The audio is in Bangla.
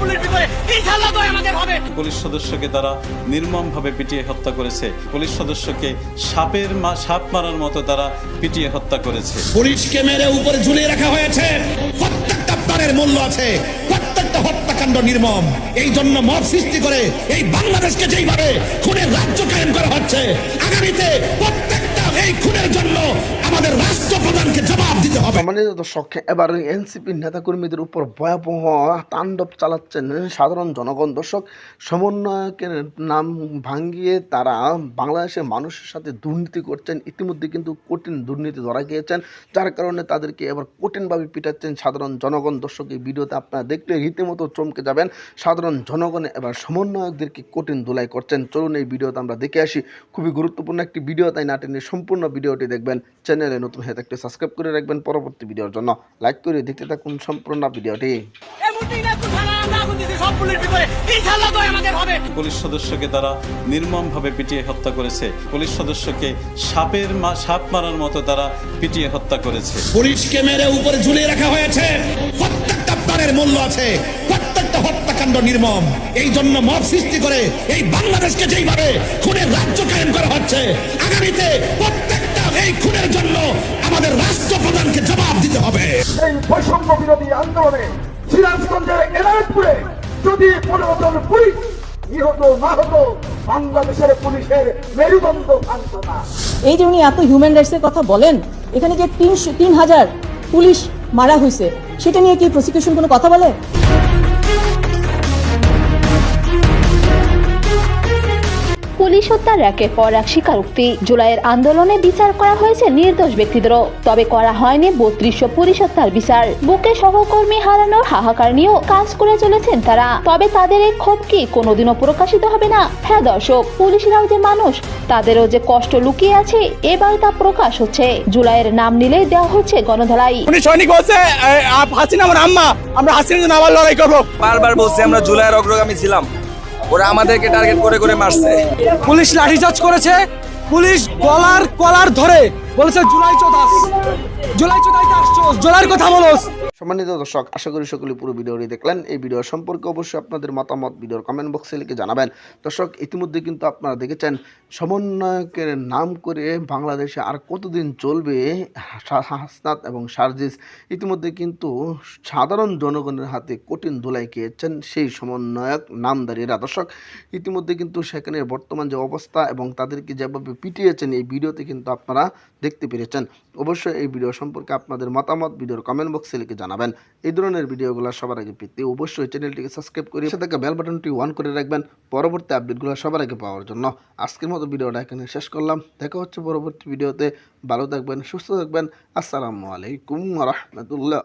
পুলিশ ভিতরে ইনশাআল্লাহ তো আমাদের হবে। পুলিশ সদস্যকে তারা নির্মমভাবে পিটিয়ে হত্যা করেছে। পুলিশ সদস্যকে সাপের সাপ মারার মতো তারা পিটিয়ে হত্যা করেছে। পুলিশকে মেরে উপরে ঝুলিয়ে রাখা হয়েছে। প্রত্যেকটা প্রাণের মূল্য আছে। প্রত্যেকটা হত্যাকাণ্ড নির্মম। এই জন্য মত সৃষ্টি করে এই বাংলাদেশকে যেইভাবে খুনের রাজ্য কায়েম করা হচ্ছে আগামীতে প্রত্যেকটা সম্মানিত দর্শক এবার এনসিপি নেতাকর্মীদের উপর ভয়াবহ তাণ্ডব চালাচ্ছেন সাধারণ জনগণ। দর্শক, সমন্বয়কের নাম ভাঙ্গিয়ে তারা বাংলাদেশের মানুষের সাথে দুর্নীতি করছেন। ইতিমধ্যে কিন্তু কঠিন দুর্নীতি ধরা গিয়েছেন, যার কারণে তাদেরকে এবার কঠিনভাবে পিটাচ্ছেন সাধারণ জনগণ। দর্শক, এই ভিডিওতে আপনারা দেখলে রীতিমতো চমকে যাবেন। সাধারণ জনগণ এবার সমন্বয়কদেরকে কঠিন ধুলাই করছেন। চলুন এই ভিডিওতে আমরা দেখে আসি। খুবই গুরুত্বপূর্ণ একটি ভিডিও, তাই না? টেনে সম্পূর্ণ ভিডিওটি দেখবেন। চ্যানেলে নতুন হয়ে থাকলে সাবস্ক্রাইব করে রাখবেন। পরবর্তী ভিডিওর জন্য লাইক করে দেখতে থাকুন সম্পূর্ণ ভিডিওটি। পুলিশ সদস্যকে তারা নির্মমভাবে পিটিয়ে হত্যা করেছে। পুলিশ সদস্যকে সাপের সাপ মারার মতো তারা পিটিয়ে হত্যা করেছে। পুলিশকে মেরে উপরে ঝুলিয়ে রাখা হয়েছে। প্রত্যেকটা প্রাণের মূল্য আছে। প্রত্যেকটা হত্যাকাণ্ড নির্মম। এই জন্য মত সৃষ্টি করে এই বাংলাদেশকে যেইভাবে খুনের রাজ্য কায়েম করা হচ্ছে আগামীতে প্রত্যেকটা এই দিতে হবে। এই বৈষম্য বিরোধী আন্দোলনে সিরাজগঞ্জের এনায়তপুরে যদি পুলিশ নিহত না হতো বাংলাদেশের পুলিশের মেরুদণ্ড ভাঙত না। এই যে উনি এত হিউম্যান রাইটসের কথা বলেন এখানে যে তিন তিন হাজার পুলিশ মারা হয়েছে সেটা নিয়ে কি প্রসিকিউশন কোনো কথা বলে? হত্যার একের পর এক স্বীকারোক্তি। জুলাইয়ের আন্দোলনে বিচার করা হয়েছে নির্দোষ ব্যক্তিদেরও। তবে করা হয়নি বত্রিশশো পুলিশ হত্যার বিচার। বুকে সহকর্মী হারানোর হাহাকার নিয়েও কাজ করে চলেছেন তারা। তবে তাদের এই ক্ষোভ কি কোনোদিনও প্রকাশিত হবে না? হ্যাঁ দর্শক পুলিশরাও যে মানুষ তাদেরও যে কষ্ট লুকিয়ে আছে এবার তা প্রকাশ হচ্ছে। জুলাইয়ের নাম নিলেই দেওয়া হচ্ছে গণধলাই। উনি সৈনিক বলছে হাসিনা আমার আম্মা আমরা হাসিনার জন্য আবার লড়াই করব। বারবার বলছি আমরা জুলাইয়ের অগ্রগামী ছিলাম। ওরা আমাদেরকে টার্গেট করে করে মারছে। পুলিশ লাঠিচার্জ করেছে পুলিশ গলার কলার ধরে বলেছে, জুলাই চোদাস জুলাই চোদাইতে আসছো কথা বলোস। সম্মানিত দর্শক, আশা করি সকলে পুরো ভিডিওটি দেখলেন। এই ভিডিও সম্পর্কে অবশ্যই আপনাদের মতামত ভিডিওর কমেন্ট বক্সে লিখে জানাবেন। দর্শক, ইতিমধ্যে কিন্তু আপনারা দেখেছেন, সমন্বয়কের নাম করে বাংলাদেশে আর কতদিন চলবে হাসনাত এবং সার্জিস? ইতিমধ্যে কিন্তু সাধারণ জনগণের হাতে কঠিন ধুলাই খেয়েছেন সেই সমন্বয়ক, নামদারিরা। দর্শক, ইতিমধ্যে কিন্তু সেখানে বর্তমান যে অবস্থা এবং তাদেরকে যেভাবে পিটিয়েছেন, এই ভিডিওতে কিন্তু আপনারা দেখতে পেরেছেন, অবশ্যই এই ভিডিও সম্পর্কে আপনাদের মতামত ভিডিওর কমেন্ট বক্সে লিখে জানাবেন। এই ধরনের ভিডিওগুলো সবার আগে পেতে অবশ্যই চ্যানেলটিকে সাবস্ক্রাইব করে সাথে বেল বাটনটি অন করে রাখবেন পরবর্তী আপডেটগুলো সবার আগে পাওয়ার জন্য। আজকের মতো ভিডিওটা এখানে শেষ করলাম। দেখা হচ্ছে পরবর্তী ভিডিওতে ভালো থাকবেন, সুস্থ থাকবেন। আসসালামু আলাইকুম রহমতুল্লাহ।